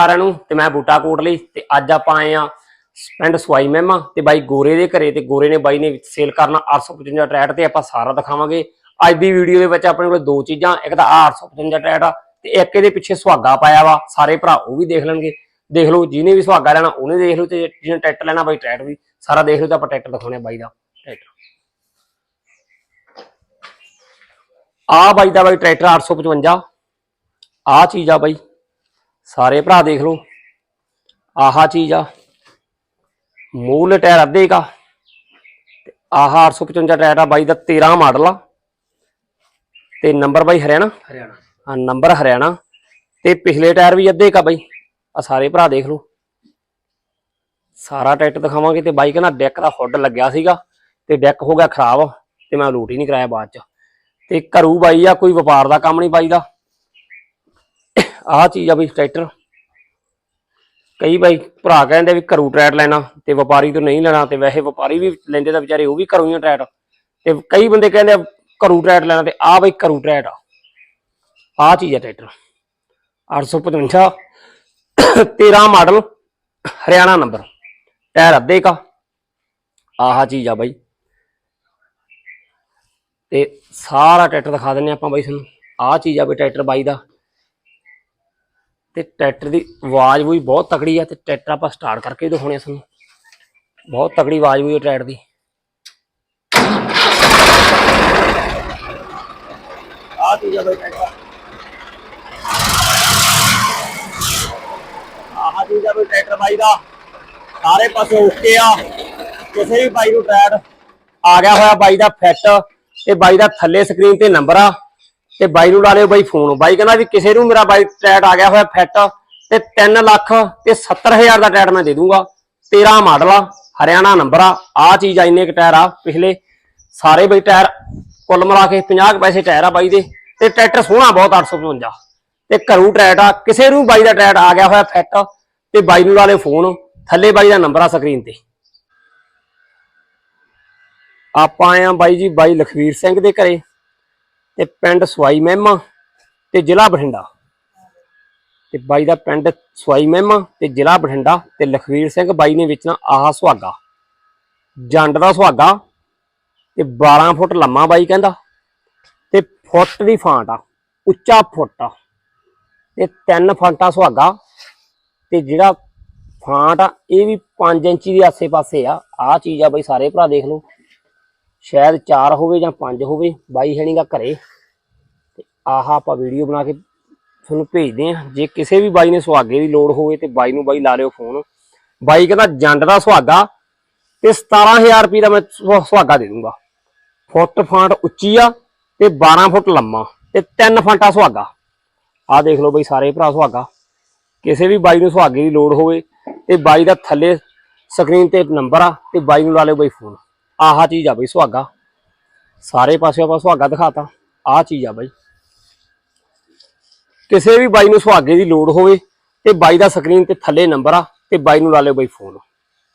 ਸਾਰਿਆਂ ਨੂੰ ਤੇ ਮੈਂ ਬੂਟਾ ਕੋਟ ਲਈ ਤੇ ਅੱਜ ਆਪਾਂ ਆਏ ਆ ਪਿੰਡ ਸਵਾਈ ਮਹਿਮਾ ਤੇ ਬਾਈ ਗੋਰੇ ਦੇ ਘਰੇ ਤੇ ਗੋਰੇ ਨੇ ਬਾਈ ਨੇ ਸੇਲ ਕਰਨਾ 855 ਟਰੈਟ ਤੇ ਆਪਾਂ ਸਾਰਾ ਦਿਖਾਵਾਂਗੇ। ਅੱਜ ਦੀ ਵੀਡੀਓ ਦੇ ਵਿੱਚ ਆਪਣੇ ਕੋਲ ਦੋ ਚੀਜ਼ਾਂ, ਇੱਕ ਤਾਂ ਆਹ 855 ਟਰੈਟ ਆ ਤੇ ਇੱਕ ਇਹਦੇ ਪਿੱਛੇ ਸੁਹਾਗਾ ਪਾਇਆ ਵਾ, ਸਾਰੇ ਭਰਾ ਉਹ ਵੀ ਦੇਖ ਲੈਣਗੇ। ਦੇਖ ਲਓ, ਜਿਹਨੇ ਵੀ ਸੁਹਾਗਾ ਲੈਣਾ, ਉਹਨੇ ਦੇਖ ਲਓ ਤੇ ਜਿਹਨੇ ਟਰੈਕਟਰ ਲੈਣਾ ਬਾਈ ਟਰੈਕਟਰ ਵੀ, ਸਾਰਾ ਦੇਖ ਲਓ ਤੇ ਆਪਾਂ ਟਰੈਕਟਰ ਦਿਖਾਉਣੇ ਬਾਈ ਦਾ ਟਰੈਕਟਰ। ਆ ਬਾਈ ਦਾ ਬਾਈ ਟਰੈਕਟਰ 855 ਆ ਚੀਜ਼ ਆ ਬਾਈ। ਸਾਰੇ ਭਰਾ ਦੇਖ ਲਓ। ਆਹਾ ਚੀਜ਼ ਆ। ਮੂਲ ਟਾਇਰ ਅੱਧੇ ਕਾ। ਤੇ ਆਹ 855 ਟਾਇਰ ਆ ਬਾਈ ਦਾ 13 ਮਾਡਲ ਆ। ਤੇ ਨੰਬਰ ਬਾਈ ਹਰਿਆਣਾ। ਹਰਿਆਣਾ। ਆ ਨੰਬਰ ਹਰਿਆਣਾ। ਤੇ ਪਿਛਲੇ ਟਾਇਰ ਵੀ ਅੱਧੇ ਕਾ ਬਾਈ। ਆ ਸਾਰੇ ਭਰਾ ਦੇਖ ਲਓ। ਸਾਰਾ ਟਰੈਕਟਰ ਦਿਖਾਵਾਂਗੇ ਤੇ ਬਾਈ ਕਹਿੰਦਾ ਡੈਕ ਦਾ ਹੁੱਡ ਲੱਗਿਆ ਸੀਗਾ ਤੇ ਡੈਕ ਹੋ ਗਿਆ ਖਰਾਬ ਤੇ ਮੈਂ ਲੂਟ ਹੀ ਨਹੀਂ ਕਰਾਇਆ ਬਾਅਦ ਚ। ਤੇ ਘਰੂ ਬਾਈ ਆ ਕੋਈ ਵਪਾਰ ਦਾ ਕੰਮ ਨਹੀਂ ਬਾਈ ਦਾ। ਆਹ ਚੀਜ਼ ਆ ਬਈ ਟਰੈਕਟਰ। ਕਈ ਬਾਈ ਭਰਾ ਕਹਿੰਦੇ ਵੀ ਘਰੂ ਟਰੈਟ ਲੈਣਾ ਤੇ ਵਪਾਰੀ ਤੋਂ ਨਹੀਂ ਲੈਣਾ ਤੇ ਵੈਸੇ ਵਪਾਰੀ ਵੀ ਲੈਂਦੇ ਤਾਂ ਵਿਚਾਰੇ ਉਹ ਵੀ ਘਰੋਂ ਹੀ ਆ ਟਰੈਟ ਤੇ ਕਈ ਬੰਦੇ ਕਹਿੰਦੇ ਆ ਘਰੂ ਟਰੈਟ ਲੈਣਾ ਤੇ ਆ ਬਾਈ ਘਰੂ ਟਰੈਟ ਆ। ਆਹ ਚੀਜ਼ ਆ tractor. 855 13 model, Haryana number. Tyre ਅੱਧੇ ਕਾ। ਆਹ ਚੀਜ਼ ਆ ਬਾਈ। ਤੇ ਸਾਰਾ ਟਰੈਕਟਰ ਦਿਖਾ ਦਿੰਨੇ ਆਪਾਂ ਬਾਈ ਤੁਹਾਨੂੰ। ਆਹ ਚੀਜ਼ ਆ ਬਈ ਟਰੈਕਟਰ ਬਾਈ ਦਾ। ਤੇ ਟਰੈਕਟਰ ਦੀ ਆਵਾਜ਼ ਵੀ ਬਹੁਤ ਤਕੜੀ ਆ ਤੇ ਟਰੈਕਟਰ ਆਪਾਂ ਸਟਾਰਟ ਕਰਕੇ ਦਿਖਾਉਣੇ ਤੁਹਾਨੂੰ। ਬਹੁਤ ਤਕੜੀ ਆਵਾਜ਼ ਵੀ ਹੈ ਟਰੈਕਟਰ ਦੀ। ਆਹ ਚੀਜ਼ ਆ ਬਈ ਟਰੈਕਟਰ। ਆਹ ਚੀਜ਼ ਆ ਬਈ ਟਰੈਕਟਰ ਬਾਈ ਦਾ। ਸਾਰੇ ਪਾਸੇ ਓਕੇ ਆ। ਕਿਸੇ ਵੀ ਬਾਈ ਨੂੰ ਟਰੈਕ ਆ ਗਿਆ ਹੋਇਆ ਬਾਈ ਦਾ ਫਿੱਟ। ਤੇ ਬਾਈ ਦਾ ਥੱਲੇ ਸਕਰੀਨ ਤੇ ਨੰਬਰ ਆ। ਤੇ ਬਾਈ ਨੂੰ ਲਾ ਲਿਓ ਬਾਈ ਫੋਨ। ਬਾਈ ਕਹਿੰਦਾ ਵੀ ਕਿਸੇ ਨੂੰ ਮੇਰਾ ਬਾਈ ਟਰੈਟ ਆ ਗਿਆ ਹੋਇਆ ਫਿੱਟ ਤੇ 3 ਲੱਖ ਤੇ 70000 ਦਾ ਟੈਟ ਮੈਂ ਦੇ ਦੂੰਗਾ। 13 ਮਾਡਲ ਆ, ਹਰਿਆਣਾ ਨੰਬਰ ਆ ਆ ਚੀਜ਼ ਆ, ਇੰਨੇ ਕ ਟਾਇਰ ਆ ਪਿਛਲੇ। ਸਾਰੇ ਬਈ ਟਾਇਰ ਕੁੱਲ ਮਿਲਾ ਕੇ 50 ਕੁ ਪੈਸੇ ਟਾਇਰ ਆ ਬਾਈ ਦੇ। ਤੇ ਟਰੈਕਟਰ ਸੋਹਣਾ ਬਹੁਤ 855 ਤੇ ਘਰੂ ਟਰੈਟ ਆ, ਕਿਸੇ ਨੂੰ ਬਾਈ ਦਾ ਟਰੈਟ ਆ ਗਿਆ ਹੋਇਆ ਫਿੱਟ ਤੇ ਬਾਈ ਨੂੰ ਲਾ ਲਿਓ ਫੋਨ। ਥੱਲੇ ਬਾਈ ਦਾ ਨੰਬਰ ਆ ਸਕਰੀਨ ਤੇ। ਆਪਾਂ ਆਏ ਆ ਬਾਈ ਜੀ, ਬਾਈ ਲਖਵੀਰ ਸਿੰਘ ਦੇ ਘਰੇ। ਤੇ ਪਿੰਡ ਸਵਾਈ ਮਹਿਮਾ ਤੇ ਜ਼ਿਲ੍ਹਾ ਬਠਿੰਡਾ। ਤੇ ਬਾਈ ਦਾ ਪਿੰਡ ਸਵਾਈ ਮਹਿਮਾ ਤੇ ਜ਼ਿਲ੍ਹਾ ਬਠਿੰਡਾ ਤੇ ਲਖਵੀਰ ਸਿੰਘ ਬਾਈ ਨੇ ਵੇਚਣਾ ਆਹ ਸੁਹਾਗਾ। ਜੰਡ ਦਾ ਸੁਹਾਗਾ ਤੇ 12 ਫੁੱਟ ਲੰਮਾ ਬਾਈ ਕਹਿੰਦਾ। ਤੇ ਫੁੱਟ ਦੀ ਫਾਂਟ ਆ, ਉੱਚਾ ਫੁੱਟ ਆ। ਤੇ 3 ਫਾਂਟਾ ਸੁਹਾਗਾ ਤੇ ਜਿਹੜਾ ਫਾਂਟ ਆ, ਇਹ ਵੀ 5 ਇੰਚੀ ਦੇ ਆਸੇ-ਪਾਸੇ ਆ। ਆਹ ਚੀਜ਼ ਆ ਬਾਈ, ਸਾਰੇ ਭਰਾ ਦੇਖ ਲਓ। ਸ਼ਾਇਦ 4 ਹੋਵੇ ਜਾਂ 5 ਹੋਵੇ, ਬਾਈ ਹੈਣੀਗਾ ਘਰੇ। ਤੇ ਆਹ ਆਪਾਂ ਵੀਡੀਓ ਬਣਾ ਕੇ ਤੁਹਾਨੂੰ ਭੇਜਦੇ ਆ ਜੇ ਕਿਸੇ ਵੀ ਬਾਈ ਨੇ ਸੁਹਾਗੇ ਦੀ ਲੋੜ ਹੋਵੇ ਤੇ ਬਾਈ ਨੂੰ ਬਾਈ ਲਾ ਲਿਓ ਫੋਨ ਬਾਈ ਕਹਿੰਦਾ, ਜੰਡ ਦਾ ਸੁਹਾਗਾ ਤੇ 17000 ਰੁਪਏ ਦਾ ਮੈਂ ਸੁ- ਸੁਹਾਗਾ ਦੇ ਦੂੰਗਾ। ਫੁੱਟ ਫਾਂਟ ਉੱਚੀ ਆ ਤੇ 12 ਫੁੱਟ ਲੰਮਾ ਤੇ 3 ਫਾਂਟਾ ਸੁਹਾਗਾ। ਆਹ ਦੇਖ ਲਓ ਬਾਈ ਸਾਰੇ ਭਰਾ ਸੁਹਾਗਾ। ਕਿਸੇ ਵੀ ਬਾਈ ਨੂੰ ਸੁਹਾਗੇ ਦੀ ਲੋੜ ਹੋਵੇ ਤੇ ਬਾਈ ਦਾ ਥੱਲੇ ਸਕਰੀਨ ਤੇ ਨੰਬਰ ਆ ਤੇ ਬਾਈ ਨੂੰ ਲਾ ਲਿਓ ਬਾਈ ਫੋਨ ਆਹ ਚੀਜ਼ ਆ ਬਈ ਸੁਹਾਗਾ। ਸਾਰੇ ਪਾਸੇ ਆਪਾਂ ਸੁਹਾਗਾ ਦਿਖਾਤਾ। ਆਹ ਚੀਜ਼ ਆ ਬਾਈ। ਕਿਸੇ ਵੀ ਬਾਈ ਨੂੰ ਸੁਹਾਗੇ ਦੀ ਲੋੜ ਹੋਵੇ, ਤੇ ਬਾਈ ਦਾ ਸਕਰੀਨ ਤੇ ਥੱਲੇ ਨੰਬਰ ਆ, ਤੇ ਬਾਈ ਨੂੰ ਲਾ ਲਿਓ ਬਾਈ ਫੋਨ